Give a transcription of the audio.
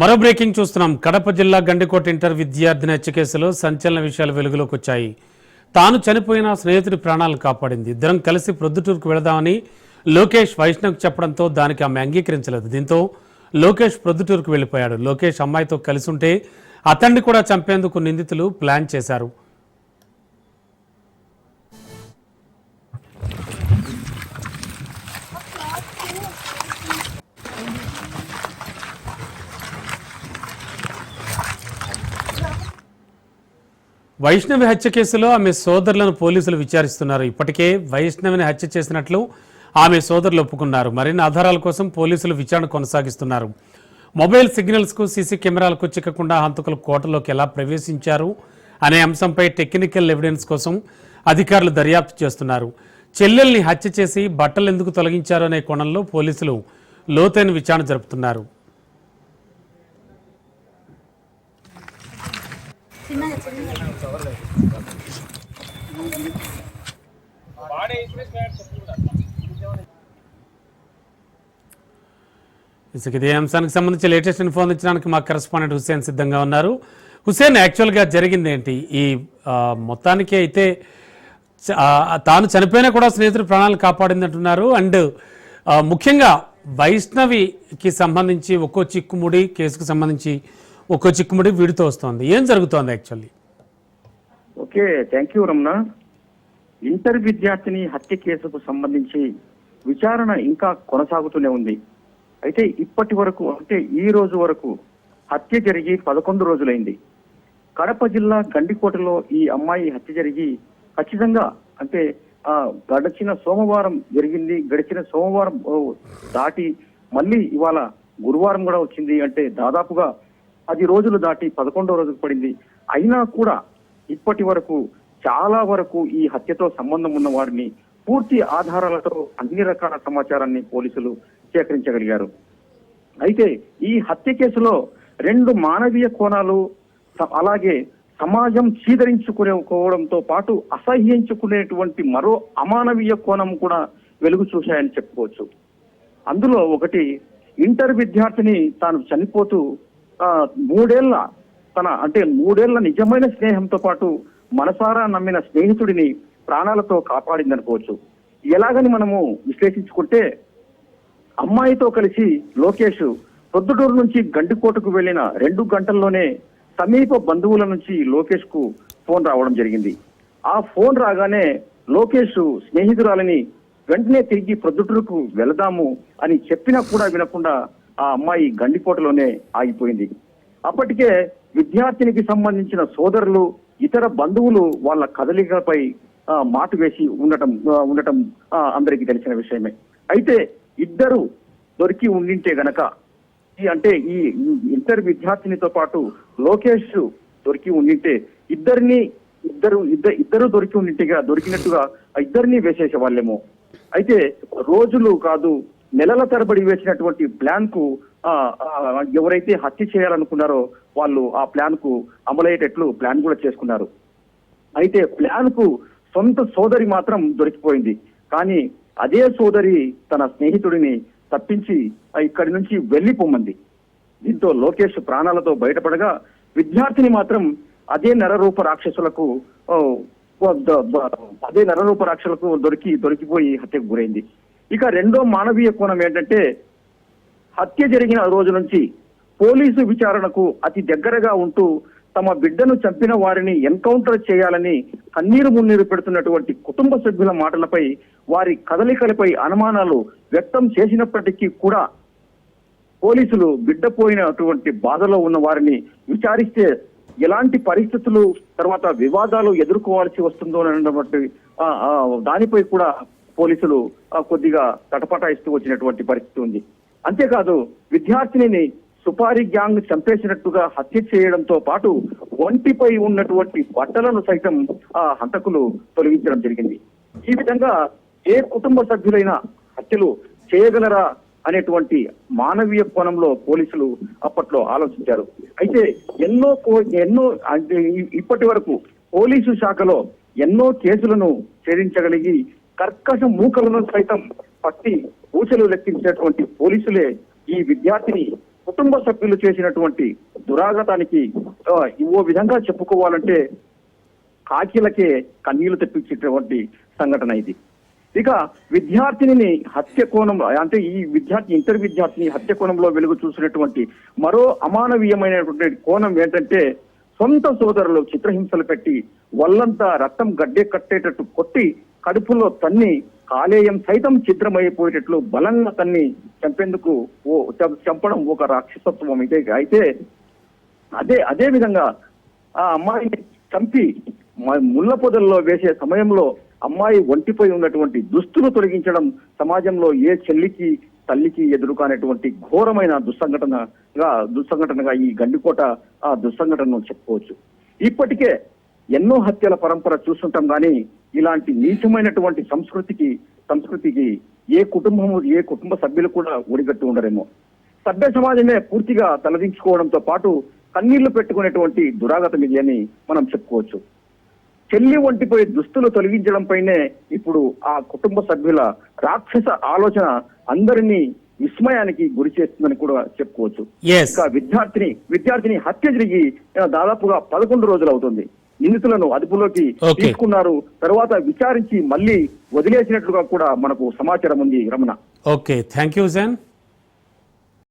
మరో బ్రేకింగ్ చూస్తున్నాం. కడప జిల్లా గండికోట ఇంటర్ విద్యార్థిని హత్య కేసులో సంచలన విషయాలు వెలుగులోకి వచ్చాయి తాను చనిపోయిన స్నేహితుడి ప్రాణాలను కాపాడింది. ఇద్దరం కలిసి ప్రొద్దుటూరుకు వెళదామని లోకేష్ వైష్ణవ్కి చెప్పడంతో దానికి ఆమె అంగీకరించలేదు. దీంతో లోకేష్ ప్రొద్దుటూరుకు వెళ్ళిపోయాడు. లోకేష్ అమ్మాయితో కలిసి ఉంటే అతన్ని కూడా చంపేందుకు నిందితులు ప్లాన్ చేశారు. వైష్ణవి హత్య కేసులో ఆమె సోదరులను పోలీసులు విచారిస్తున్నారు. ఇప్పటికే వైష్ణవిని హత్య చేసినట్లు ఆమె సోదరులు ఒప్పుకున్నారు. మరిన్ని ఆధారాల కోసం పోలీసులు విచారణ కొనసాగిస్తున్నారు. మొబైల్ సిగ్నల్స్కు సీసీ కెమెరాలకు చిక్కకుండా హంతకులు కోటలోకి ఎలా ప్రవేశించారు అనే అంశంపై టెక్నికల్ ఎవిడెన్స్ కోసం అధికారులు దర్యాప్తు చేస్తున్నారు. చెల్లెల్ని హత్య చేసి బట్టలు ఎందుకు తొలగించారు అనే కోణంలో పోలీసులు లోతైన విచారణ జరుపుతున్నారు. ఇసుక ఇదే అంశానికి సంబంధించి లేటెస్ట్ ఇన్ఫో అందించడానికి మా కరెస్పాండెంట్ హుస్సేన్ సిద్ధంగా ఉన్నారు. హుస్సేన్ యాక్చువల్గా జరిగింది ఏంటి? ఈ మొత్తానికి అయితే తాను చనిపోయినా కూడా స్నేహితుడు ప్రాణాలు కాపాడింది అంటున్నారు అండ్ ముఖ్యంగా వైష్ణవికి సంబంధించి ఒక్కో చిక్కుముడి కేసుకు సంబంధించి ఒక్కో చిక్కుముడి వీడితో వస్తోంది. ఏం జరుగుతోంది actually? Okay thank you Ramana. Inter విద్యార్థిని హత్య కేసుకు సంబంధించి విచారణ ఇంకా కొనసాగుతూనే ఉంది. అయితే ఇప్పటి వరకు అంటే ఈ రోజు వరకు హత్య జరిగి పదకొండు రోజులైంది. కడప జిల్లా గండికోటలో ఈ అమ్మాయి హత్య జరిగి ఖచ్చితంగా అంటే ఆ గడిచిన సోమవారం జరిగింది. గడిచిన సోమవారం దాటి మళ్ళీ ఇవాళ గురువారం కూడా వచ్చింది. అంటే దాదాపుగా పది రోజులు దాటి పదకొండో రోజుకు పడింది. అయినా కూడా ఇప్పటి వరకు చాలా వరకు ఈ హత్యతో సంబంధం ఉన్న వారిని పూర్తి ఆధారాలతో అన్ని రకాల సమాచారాన్ని పోలీసులు సేకరించగలిగారు. అయితే ఈ హత్య కేసులో రెండు మానవీయ కోణాలు అలాగే సమాజం చీదరించుకునేకోవడంతో పాటు అసహ్యించుకునేటువంటి మరో అమానవీయ కోణం కూడా వెలుగు చూశాయని చెప్పుకోవచ్చు. అందులో ఒకటి ఇంటర్ విద్యార్థిని తాను చనిపోతూ మూడేళ్ళ తన అంటే మూడేళ్ళ నిజమైన స్నేహంతో పాటు మనసారా నమ్మిన స్నేహితుడిని ప్రాణాలతో కాపాడిందనుకోవచ్చు. ఎలాగని మనము విశ్లేషించుకుంటే అమ్మాయితో కలిసి లోకేష్ ప్రొద్దుటూరు నుంచి గండికోటకు వెళ్ళిన రెండు గంటల్లోనే సమీప బంధువుల నుంచి లోకేష్కు ఫోన్ రావడం జరిగింది. ఆ ఫోన్ రాగానే లోకేష్ స్నేహితురాలని వెంటనే తిరిగి ప్రొద్దుటూరుకు వెళదాము అని చెప్పినా కూడా వినకుండా ఆ అమ్మాయి గండికోటలోనే ఆగిపోయింది. అప్పటికే విద్యార్థినికి సంబంధించిన సోదరులు ఇతర బంధువులు వాళ్ళ కదలికలపై మాట మాటు వేసి ఉండటం ఉండటం అందరికీ తెలిసిన విషయమే. అయితే ఇద్దరు దొరికి ఉండింటే గనక ఈ అంటే ఈ ఇద్దరు విద్యార్థినితో పాటు లోకేష్ దొరికి ఉండింటే ఇద్దరిని ఇద్దరు ఇద్దరు ఇద్దరు దొరికి ఉండింటిగా దొరికినట్టుగా ఇద్దరిని వేసేసే వాళ్ళేమో అయితే రోజులు కాదు నెలల తరబడి వేసినటువంటి ప్లాన్కు ఎవరైతే హత్య చేయాలనుకున్నారో వాళ్ళు ఆ ప్లాన్కు అమలయ్యేటట్లు ప్లాన్ కూడా చేసుకున్నారు. అయితే ప్లాన్కు సొంత సోదరి మాత్రం దొరికిపోయింది. కానీ అదే సోదరి తన స్నేహితుడిని తప్పించి ఇక్కడి నుంచి వెళ్ళిపోమంది దీంతో లోకేష్ ప్రాణాలతో బయటపడగా విద్యార్థిని మాత్రం అదే నరరూప రాక్షసులకు అదే నరరూప రాక్షసులకు దొరికి దొరికిపోయి హత్యకు గురైంది. ఇక రెండో మానవీయ కోణం ఏంటంటే హత్య జరిగిన రోజు నుంచి పోలీసు విచారణకు అతి దగ్గరగా ఉంటూ తమ బిడ్డను చంపిన వారిని ఎన్కౌంటర్ చేయాలని కన్నీరు మున్నీరు పెడుతున్నటువంటి కుటుంబ సభ్యుల మాటలపై వారి కదలికలపై అనుమానాలు వ్యక్తం చేసినప్పటికీ కూడా పోలీసులు బిడ్డ పోయినటువంటి బాధలో ఉన్న వారిని విచారిస్తే ఎలాంటి పరిస్థితులు తర్వాత వివాదాలు ఎదుర్కోవాల్సి వస్తుందో అనేటువంటి దానిపై కూడా పోలీసులు కొద్దిగా తటపటాయిస్తూ వచ్చినటువంటి పరిస్థితి ఉంది. అంతేకాదు విద్యార్థినిని సుపారీ గ్యాంగ్ చంపేసినట్టుగా హత్య చేయడంతో పాటు ఒంటిపై ఉన్నటువంటి బట్టలను సైతం ఆ హంతకులు తొలగించడం జరిగింది. ఈ విధంగా ఏ కుటుంబ సభ్యులైన హత్యలు చేయగలరా అనేటువంటి మానవీయ కోణంలో పోలీసులు అప్పట్లో ఆలోచించారు. అయితే ఎన్నో కో- ఎన్నో ఇప్పటి వరకు పోలీసు శాఖలో ఎన్నో కేసులను ఛేదించగలిగి కర్కశ మూకలను సైతం పట్టి ఊచలు లెక్కించేటువంటి పోలీసులే ఈ విద్యార్థిని కుటుంబ సభ్యులు చేసినటువంటి దురాగతానికి ఓ విధంగా చెప్పుకోవాలంటే కాకిలకే కన్నీళ్ళు తెప్పించేటువంటి సంఘటన ఇది. ఇక విద్యార్థిని హత్య కోణం అంటే ఈ విద్యార్థి ఇంటర్ విద్యార్థిని హత్య కోణంలో వెలుగు చూసినటువంటి మరో అమానవీయమైనటువంటి కోణం ఏంటంటే సొంత సోదరులు చిత్రహింసలు పెట్టి వల్లంతా రక్తం గడ్డే కట్టేటట్టు కొట్టి కడుపులో తన్ని కాలేయం సైతం చిత్రమైపోయేటట్లు బలంగా తన్ని చంపేందుకు ఓ చంపడం ఒక రాక్షసత్వం అయితే అయితే అదే అదే విధంగా ఆ అమ్మాయిని చంపి ముళ్ళ పొదల్లో వేసే సమయంలో అమ్మాయి ఒంటిపై ఉన్నటువంటి దుస్తులు తొలగించడం సమాజంలో ఏ చెల్లికి తల్లికి ఎదురు కానటువంటి ఘోరమైన దుస్సంఘటనగా దుస్సంఘటనగా ఈ గండికోట ఆ దుస్సంఘటనను చెప్పుకోవచ్చు. ఇప్పటికే ఎన్నో హత్యల పరంపర చూస్తుంటాం కానీ ఇలాంటి నీచమైనటువంటి సంస్కృతికి సంస్కృతికి ఏ కుటుంబము ఏ కుటుంబ సభ్యులు కూడా ఒడిగట్టు ఉండరేమో. సభ్య సమాజమే పూర్తిగా తలదించుకోవడంతో పాటు కన్నీళ్ళు పెట్టుకునేటువంటి దురాగతం ఇది అని మనం చెప్పుకోవచ్చు. చెల్లి వంటిపై దుస్తులు తొలగించడంపైనే ఇప్పుడు ఆ కుటుంబ సభ్యుల రాక్షస ఆలోచన అందరినీ విస్మయానికి గురి చేస్తుందని కూడా చెప్పుకోవచ్చు. ఇంకా విద్యార్థిని విద్యార్థిని హత్య జరిగి దాదాపుగా పదకొండు రోజులు అవుతుంది. నిందితులను అదుపులోకి. తీసుకున్నారు. తర్వాత విచారించి మళ్ళీ వదిలేసినట్లుగా కూడా మనకు సమాచారం ఉంది Ramana. Okay thank you Jain